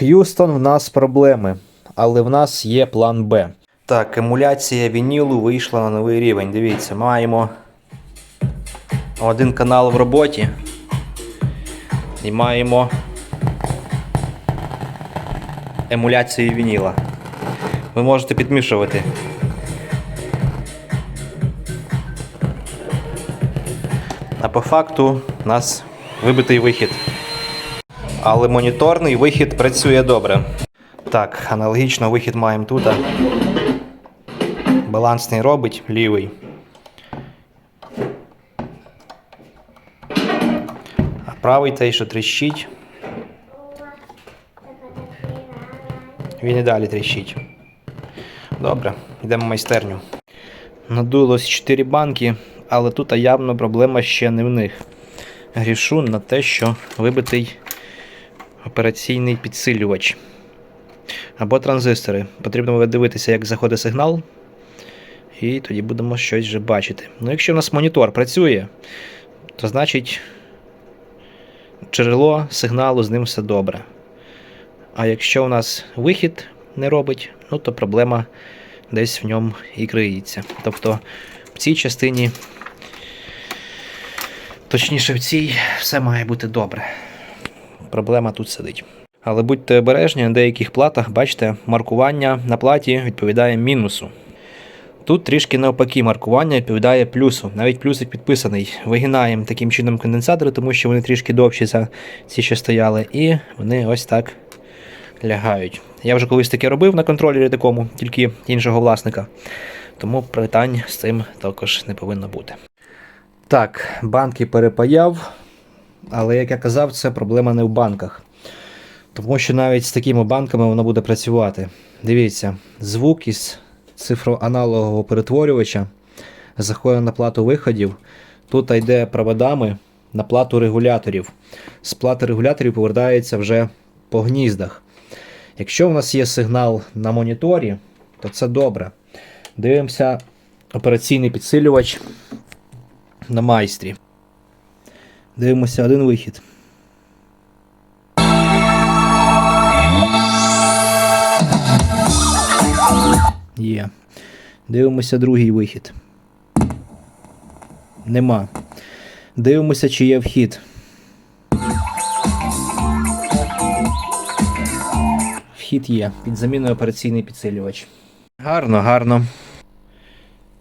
Х'юстон, в нас проблеми, але в нас є план Б. Так, емуляція вінілу вийшла на новий рівень. Дивіться, маємо один канал в роботі. І маємо емуляцію вініла. Ви можете підмішувати. А по факту у нас вибитий вихід. Але моніторний вихід працює добре. Так, аналогічно вихід маємо тут. Балансний робить лівий. А правий той, що тріщить. Він і далі тріщить. Добре, йдемо в майстерню. Надулось 4 банки, але тут явно проблема ще не в них. Грішу на те, що вибитий операційний підсилювач. Або транзистори. Потрібно дивитися, як заходить сигнал. І тоді будемо щось вже бачити. Ну, якщо у нас монітор працює, то значить джерело сигналу з ним все добре. А якщо у нас вихід не робить, ну то проблема десь в ньому і криється. Тобто в цій частині, точніше, в цій все має бути добре. Проблема тут сидить. Але будьте обережні, на деяких платах, бачите, маркування на платі відповідає мінусу. Тут трішки навпаки маркування відповідає плюсу. Навіть плюсик підписаний. Вигинаємо таким чином конденсатори, тому що вони трішки довші за ці, що стояли, і вони ось так лягають. Я вже колись таке робив на контролері такому, тільки іншого власника. Тому питань з цим також не повинно бути. Так, банки перепаяв, але як я казав, це проблема не в банках. Тому що навіть з такими банками воно буде працювати. Дивіться, звук із цифроаналогового перетворювача заходить на плату виходів. Тут йде проводами на плату регуляторів. З плати регуляторів повертається вже по гніздах. Якщо в нас є сигнал на моніторі, то це добре. Дивимося операційний підсилювач на майстрі. Дивимося один вихід. Є. Дивимося другий вихід. Нема. Дивимося, чи є вхід. Вхід є. Під заміною операційний підсилювач. Гарно, гарно.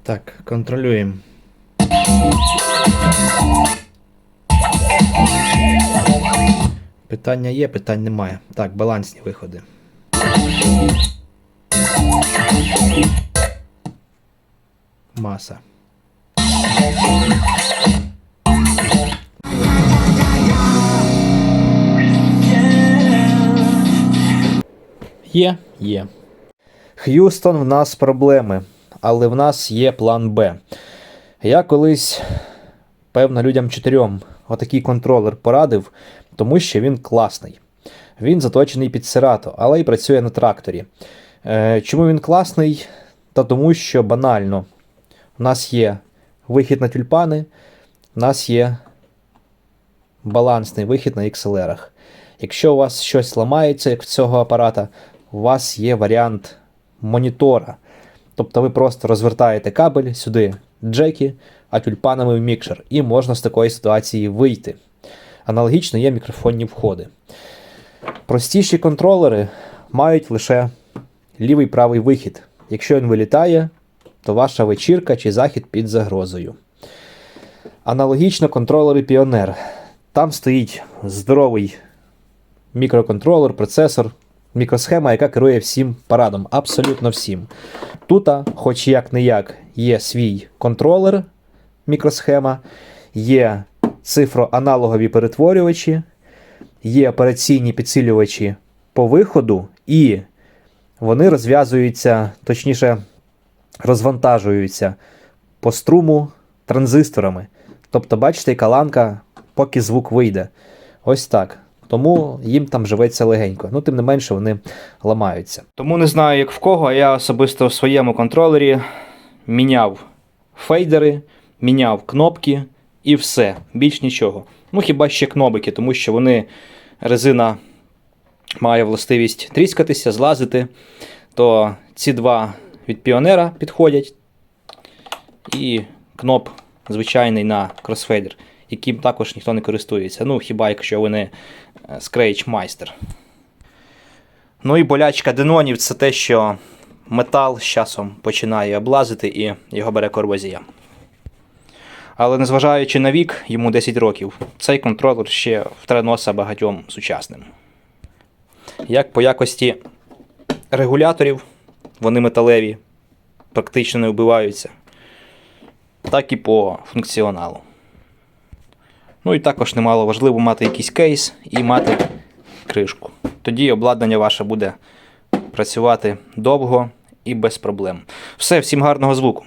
Так, контролюємо. Питання є, питань немає. Так, балансні виходи. Маса. Є, є. Х'юстон, в нас проблеми, але в нас є план Б. Я колись, певно, людям чотирьом отакий контролер порадив, тому що він класний. Він заточений під Serato, але й працює на тракторі. Е, чому він класний? Та тому що банально. У нас є вихід на тюльпани, у нас є балансний вихід на XLR. Якщо у вас щось ламається, як в цього апарата, у вас є варіант монітора. Тобто ви просто розвертаєте кабель сюди джеки, а тюльпанами в мікшер, і можна з такої ситуації вийти. Аналогічно є мікрофонні входи. Простіші контролери мають лише лівий правий вихід. Якщо він вилітає, то ваша вечірка чи захід під загрозою. Аналогічно контролери Pioneer. Там стоїть здоровий мікроконтролер, процесор, мікросхема, яка керує всім парадом, абсолютно всім. Тут, хоч як не як, є свій контролер, мікросхема, є цифроаналогові перетворювачі, є операційні підсилювачі по виходу, і вони розв'язуються, точніше, розвантажуються по струму транзисторами. Тобто, бачите, яка ланка, поки звук вийде. Ось так. Тому їм там живеться легенько. Ну, тим не менше, вони ламаються. Тому не знаю, як в кого, а я особисто в своєму контролері міняв фейдери, міняв кнопки і все. Більш нічого. Ну, хіба ще кнопики, тому що вони резина має властивість тріскатися, злазити, то ці два від піонера підходять. І кноп звичайний на кросфейдер, яким також ніхто не користується. Ну, хіба якщо ви не е, Scratch майстер. Ну і болячка денонів це те, що метал з часом починає облазити і його бере корозія. Але незважаючи на вік, йому 10 років, цей контролер ще втре носа багатьом сучасним. Як по якості регуляторів, вони металеві, практично не вбиваються, так і по функціоналу. Ну і також немало важливо мати якийсь кейс і мати кришку. Тоді обладнання ваше буде працювати довго і без проблем. Все, всім гарного звуку!